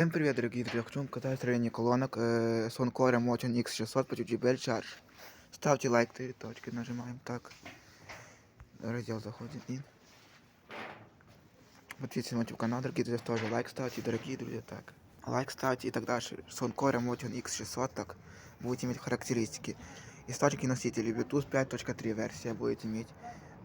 Всем привет, дорогие друзья! Хочу вам показать строение колонок э, Soncore Motion X600 по JBL Charge. Ставьте лайк, три точки нажимаем, так. Раздел заходим и... Подписывайтесь на YouTube канал, дорогие друзья, тоже лайк ставьте, дорогие друзья, так. Лайк ставьте и так дальше. Soncore Motion X600, так. Будете иметь характеристики. Источники носителей Bluetooth 5.3 версия будете иметь.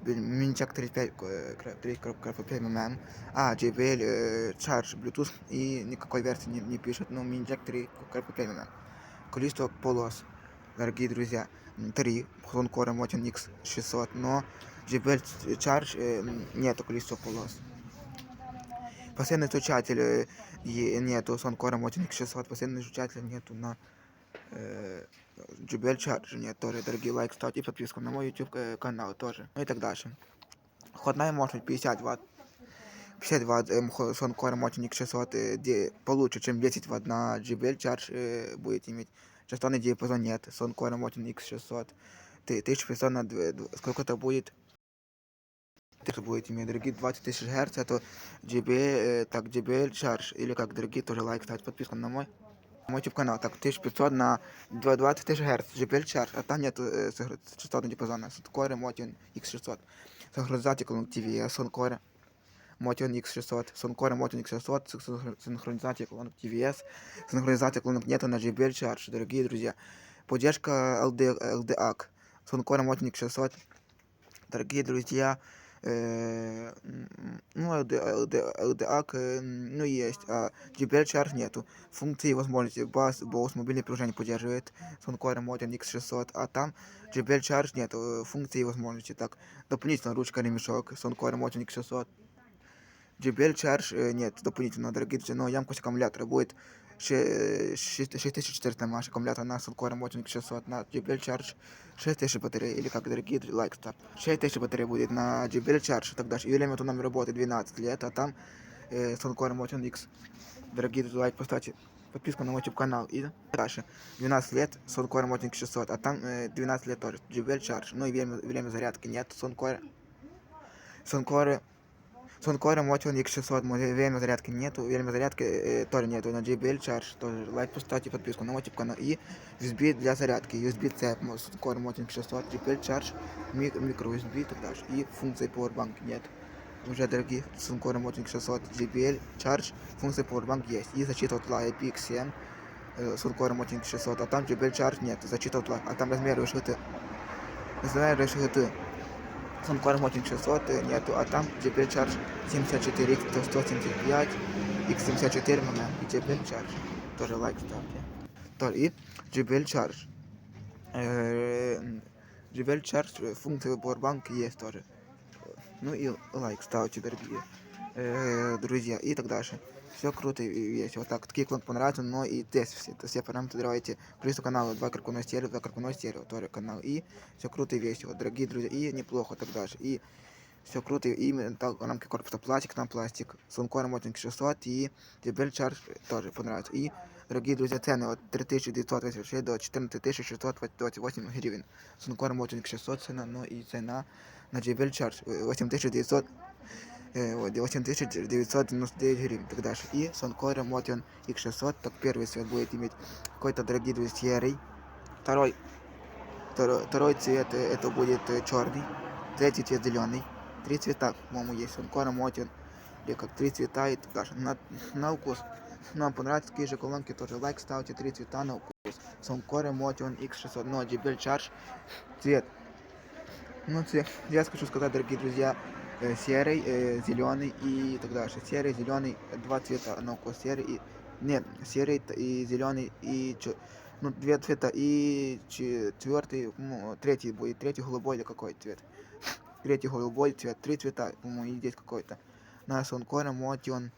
Минчак 35, э, кра- 3.5 мм. А, JBL э, Charge Bluetooth и никакой версии не, не пишет, но Минчак 3.5 мм. Количество полос, дорогие друзья, 3, Honcore Motion X600, но JBL Charge э, м, нету количества полос. Постоянный излучатель э, е- нету, Soncore Motion X600, постоянный излучатель нету на э, JBL Charge нет тоже, дорогие лайк ставьте и подписку на мой YouTube э, канал тоже, ну и так дальше. Входная мощность 50 Вт. 50 Вт э, мхо- Soncore Motion X600 э, де- получше, чем 10 Вт на JBL Charge э, будете иметь. Частотный диапазон нет, Soncore Motion X600. Ты- 1500 на дв- дв- сколько это будет? Это будет иметь, дорогие, 20 тысяч Гц, это JBL, э, так, JBL Charge, или как, дорогие, тоже лайк ставьте, подписку на мой мой YouTube канал, так, 1500 на 2- 20 тысяч Гц, JBL Charge, а там нет э, частотного диапазона, Soncore Motion X600. Синхронизація колонок TVS, Soncore Motion X600, Soncore Motion X600, синхро- синхронизация колонок TVS, синхронизация колонок нету на JBL Charge, дорогие друзья. Поддержка LD, LDAC, Soncore Motion X600, дорогие друзья. Э, м, ну, LD, LD, LDAC, э, ну, есть, а JBL Charge нету. Функции и возможности BAS, BOS, мобильное приложение поддерживает Soncore Motion X600, а там JBL Charge нету, э, функции и возможности. Так, дополнительно ручка ремешок, Soncore Motion X600. JBL Charge э, нет, дополнительно, дорогие друзья, но ямкость аккумулятора будет ше- шесть- 6400 мАh аккумулятор на Soncore Motion X600, на JBL Charge 6000 батареи, или как, дорогие друзья, лайк ставь. 6000 батареи будет на JBL Charge, и так дальше. И время автономной работы 12 лет, а там э, Soncore Motion X. Дорогие друзья, лайк поставьте, подписку на мой YouTube канал и дальше. 12 лет Soncore Motion X600, а там э, 12 лет тоже JBL Charge. Ну и время, время зарядки нет, Soncore. Soncore Сонкора Motion X600, мо- время зарядки нету, время зарядки э, тоже нету, на JBL Charge тоже лайк поставьте, подписку на мой YouTube канал и USB для зарядки, USB-C, Сонкора Motion X600, JBL Charge, мик- микро USB и так дальше, и функции Powerbank нет. Уже дорогие Сонкора Motion X600, JBL Charge, функция Powerbank есть, и защита от лаги PX7, Сонкора Motion X600, а там JBL Charge нет, защита от лаги, а там размеры вышиты, размеры вышиты, Soncore Motion 600 э, нету, а там JBL Charge 74 X 175 X74 мм и JBL Charge. Тоже лайк ставьте. Тоже и JBL Charge. Э, JBL Charge э, функция Powerbank есть тоже. Ну и лайк ставьте, дорогие э, друзья, и так дальше. Все круто и есть. Вот так, такие клон понравится, но и здесь все, это все параметры давайте. Количество каналов, два каркуной стерео, два каркуной стерео, тоже канал. И все круто и весело, дорогие друзья, и неплохо так дальше. И все круто, и именно так, рамки корпуса пластик, там пластик, Suncore Motion 600 и JBL Charge тоже понравится. И, дорогие друзья, цены от 3986 до 14628 гривен. Suncore Motion 600 цена, но и цена на JBL Charge э, 8900 э, вот, 8999 гривен и так дальше. И Soncore Motion X600, так первый цвет будет иметь какой-то, дорогие друзья, серый. Второй, второй, второй цвет э, это будет черный. Третий цвет зеленый. Три цвета, по-моему, есть. Soncore Motion. Или как три цвета и так дальше. На, на вкус. Нам понравятся такие же колонки, тоже лайк ставьте. Три цвета на вкус. Soncore Motion X600. Но JBL Charge цвет. Ну, цвет. Я хочу сказать, дорогие друзья, э, серый, э, зеленый и так дальше. Серый, зеленый, два цвета на вкус. Серый и... Нет, серый т- и зеленый и... чё- Ну, две цвета и четвертый, ну, третий будет, третий голубой или какой цвет. Третий голубой цвет, три цвета, по-моему, и здесь какой-то. На Сонкоре Мотион.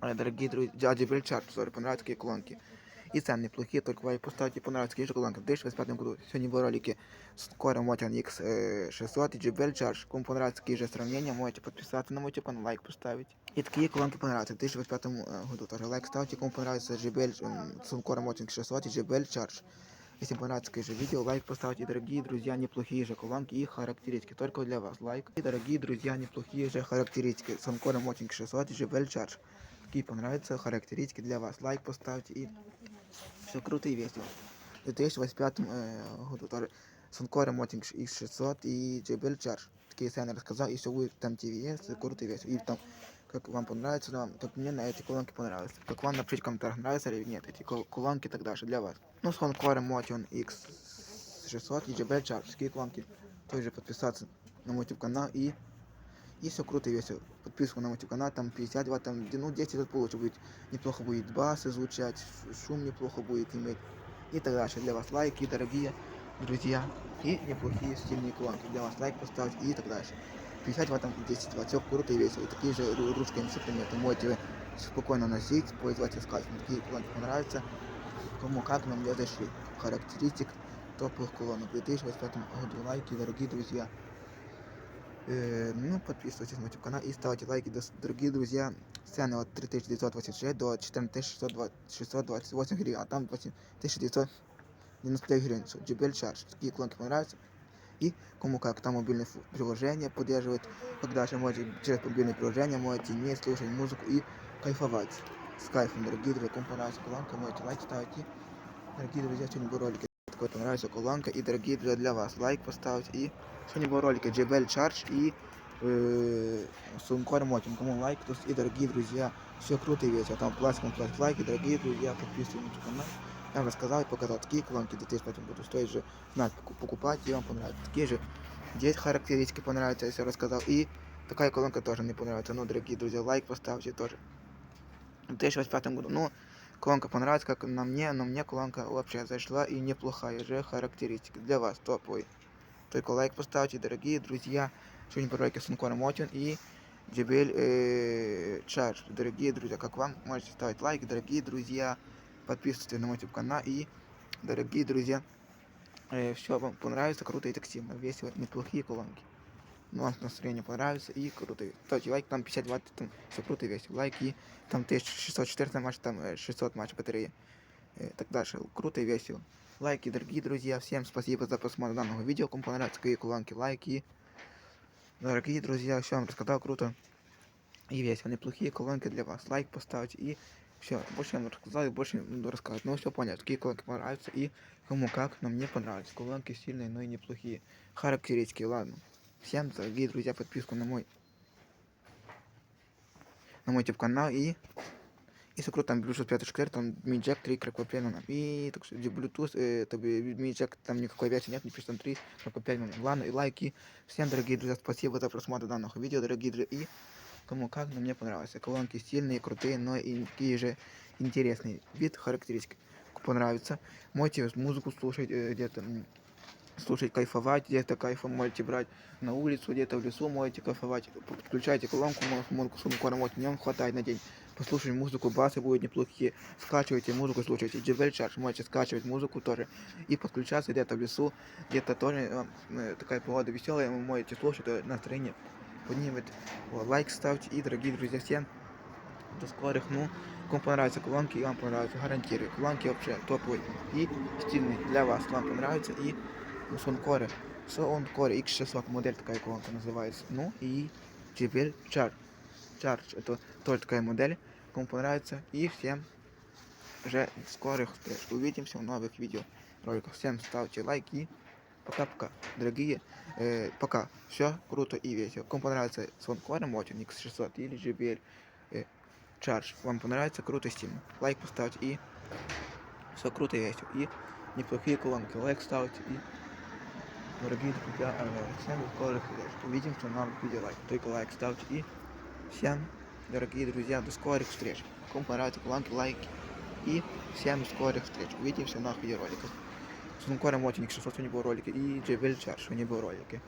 Э, Дорогие друзья, JBL Chart, sorry, понравятся такие колонки. И цены неплохие, только лайк поставьте, понравятся такие же колонки. В 2025 году сегодня были ролики Скоро Motion X600 и JBL Charge. Кому понравятся такие же сравнения, можете подписаться на мой YouTube канал, лайк поставить. И такие колонки понравятся в 2025 э, году. Тоже лайк ставьте, кому понравится JBL Suncore Motion X600 и JBL Charge. Если понравится такое же видео, лайк поставьте, дорогие друзья, неплохие же колонки и характеристики. Только для вас лайк. И, дорогие друзья, неплохие же характеристики. Suncore Motion X600 и JBL Charge. Какие понравятся характеристики для вас. Лайк поставьте и все круто и весело. В 2025 э, году тоже Сонкора Мотинг X600 и JBL Charge. Такие цены рассказал, и все будет там TVS, круто и весело. И там, как вам понравится, вам, как мне на эти колонки понравились. Как вам напишите в комментариях, нравятся или нет эти кол- колонки и так дальше для вас. Ну, Сонкора Motion X600 и JBL Charge. Такие колонки. Тоже подписаться на мой YouTube канал и и все круто и весело. Подписку на мой YouTube канал, там 50 ватт, там, ну, 10 ватт получше будет. Неплохо будет басы звучать, ш- шум неплохо будет иметь. И так дальше. Для вас лайки, дорогие друзья. И неплохие стильные колонки. Для вас лайк поставить и так дальше. 50 ватт, там 10 ватт, все круто и весело. И такие же ру- ручки инструменты можете вы спокойно носить, пользоваться сказать. Такие колонки понравятся. Кому как нам не зашли. Характеристик топовых колонок. В 2025 году лайки, дорогие друзья. Э, ну, подписывайтесь на YouTube канал и ставьте лайки, дорогие друзья. Цены от 3986 до 14628 гривен, а там 8999 гривен. JBL Charge. Такие колонки понравятся. И кому как, там мобильное приложение поддерживает. Когда же можете через мобильное приложение можете не слушать музыку и кайфовать. С кайфом, дорогие друзья, кому понравится колонка, можете лайк ставить. И, дорогие друзья, сегодня был ролик такой понравился колонка. И, дорогие друзья, для вас лайк поставить. И сегодня был ролик JBL Charge и э, Сумкор Мотин. Кому лайк, то есть и, дорогие друзья, все круто и весело. Там пластиком пластик лайки, дорогие друзья, подписывайтесь на канал. Я вам рассказал и показал такие колонки, в 2005 году стоит же знать, поку- покупать, и вам понравится. Такие же здесь характеристики понравятся, если я рассказал. И такая колонка тоже мне понравится. Ну, дорогие друзья, лайк поставьте тоже. В 2005 году, ну, колонка понравится, как на мне, но мне колонка вообще зашла и неплохая же характеристика для вас, топовый. Только лайк поставьте, дорогие друзья. Сегодня по ролике Suncore Motion и JBL э, Charge. Дорогие друзья, как вам? Можете ставить лайки, дорогие друзья. Подписывайтесь на мой YouTube канал и, дорогие друзья, все вам понравится, круто и тактильно, весело, неплохие колонки. Ну, вам настроение понравится и круто. Ставьте лайк, там 50 ватт, там все круто и весело. Лайки, там 1614 матч, там э, 600 матч батареи. Э, Так дальше, круто и весело. Лайки, дорогие друзья, всем спасибо за просмотр данного видео. Кому понравятся какие колонки, лайки. Дорогие друзья, все вам рассказал круто и весело. Неплохие колонки для вас. Лайк поставьте и все. Больше я вам рассказал и больше не буду рассказывать. Ну все понятно, какие колонки понравятся и кому как, но мне понравились. Колонки сильные, но и неплохие. Характеристики, ладно. Всем, дорогие друзья, подписку на мой на мой YouTube канал и если круто, там Bluetooth 5.4, там Mi Jack 3.5 мм. И так что Bluetooth, э, это Mi Jack, там никакой версии нет, не пишет там 3.5 мм. Ладно, и лайки. Всем, дорогие друзья, спасибо за просмотр данного видео, дорогие друзья. И кому как, но мне понравилось. Колонки сильные, крутые, но и такие же интересные. Вид, характеристики. Понравится. Можете музыку слушать э, где-то, слушать, кайфовать, где-то кайфом можете брать на улицу, где-то в лесу можете кайфовать. Подключайте колонку, музыку, сумку, работе, днем хватает на день. Послушайте музыку, басы будут неплохие. Скачивайте музыку, слушайте. JBL Charge, можете скачивать музыку тоже. И подключаться где-то в лесу, где-то тоже э, э, такая погода веселая, вы можете слушать, э, настроение поднимет. Вот, лайк ставьте и, дорогие друзья, всем до скорых. Ну, кому понравятся колонки, и вам понравится, гарантирую. Колонки вообще топовые и стильные для вас. Вам понравится и ну, Сонкоре. Сонкоре X600 модель такая колонка называется. Ну и теперь Charge. Charge это тоже такая модель. Кому понравится. И всем уже скорых встреч. Увидимся в новых видео роликах. Всем ставьте лайки. Пока-пока, дорогие. Э, пока. Все круто и весело. Кому понравится Сонкоре Motion X600 или JBL э, Charge. Вам понравится, круто, стильно. Лайк поставьте и все круто и весело. И неплохие колонки. Лайк ставьте и дорогие друзья, э, всем до скорых встреч. Увидимся в новых видео. Только лайк ставьте и всем, дорогие друзья, до скорых встреч. Кому понравятся колонки, лайки. И всем до скорых встреч. Увидимся в новых видеороликах. С Нункором Мотиник 600 не было ролики и JBL Charge не было ролики.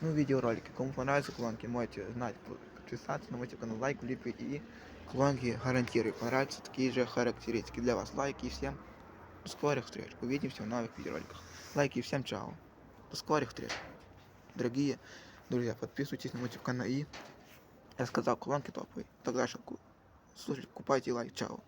Ну, видеоролики. Кому понравятся колонки, можете знать, подписаться на мой канал, лайк, липы и колонки гарантирую. Понравятся такие же характеристики для вас. Лайки и всем до скорых встреч. Увидимся в новых видеороликах. Лайки и всем чао. До скорых встреч. Дорогие друзья, подписывайтесь на мой канал и я сказал колонки топовые. Тогда что слушайте, купайте лайк. Чао.